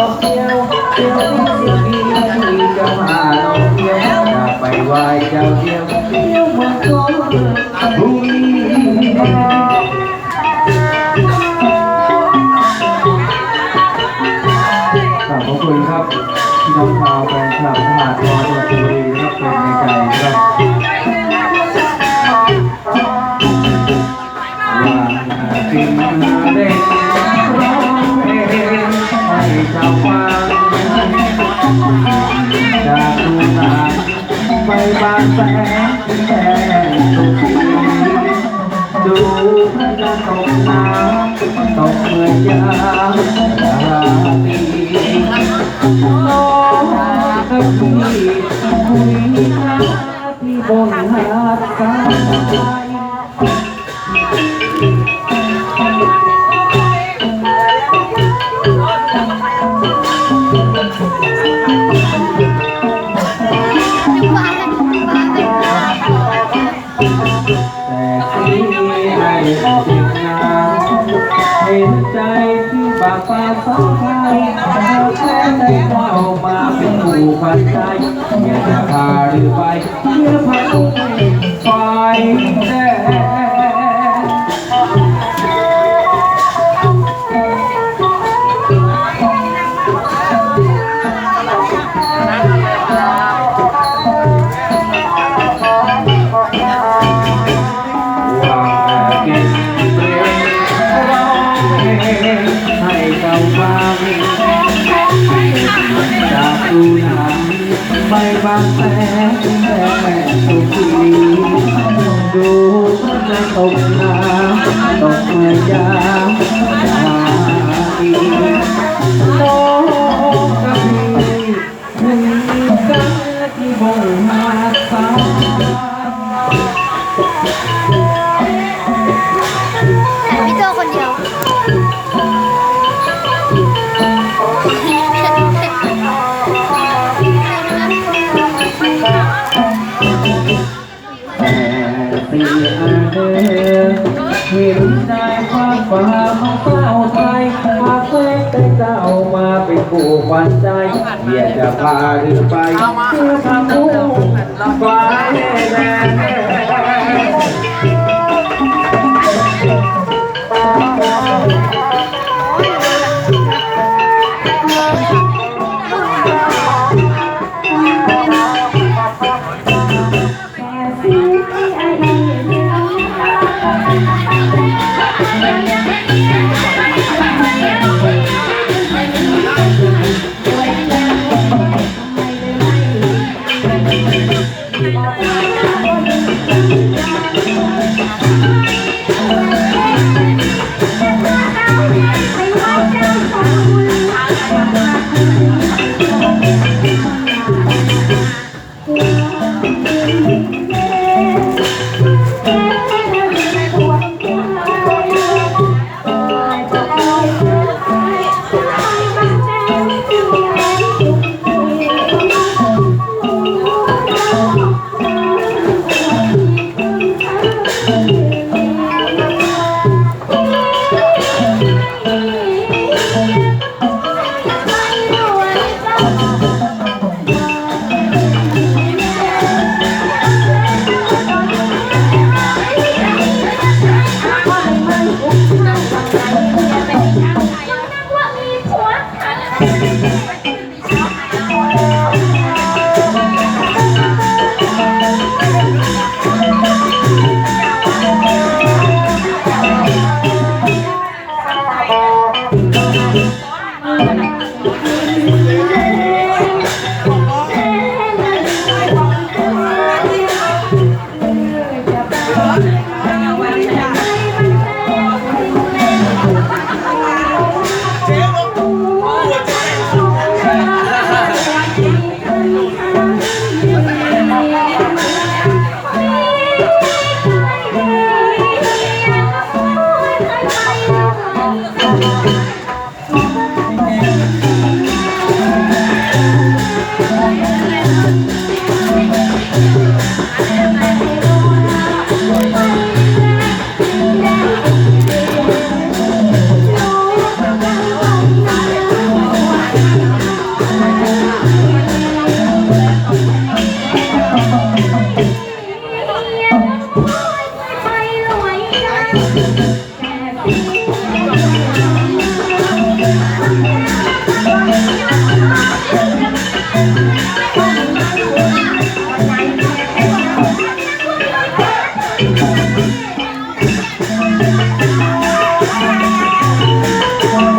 อกเดียวเดียวที่สิบปีที่จะมาลงเดียวอยาไปไหวเจ้าเดียวเดียวมันก็บุย ฟังจากดูนานไปบางแสนแสนสุขีดูพระจันทร์ตกน้ำตกเมื่อยามราตรีน้องกับพี่คุยกันที่บนหาดทราย ใจที่บากฟ้าสังไทยเราแค่ได้เข้ามาเป็นผู้พันใจอยากจะพาหรือไปเพื่อพาลูกไป ให้เจ้าฟังจากดูหนังไปบางแสนแต่สุขีดูฉันจะตกน้ำตกเมื่อยามราตรีน้องกับพี่คุยกันที่บนหาดทรา อาเดเห็นได้ความฟ้าขาเฝ้าไทยหากเล็กได้เจ้ามาเป็นผู้ขวัญใจเยียจะพาหรือไป love. 红包来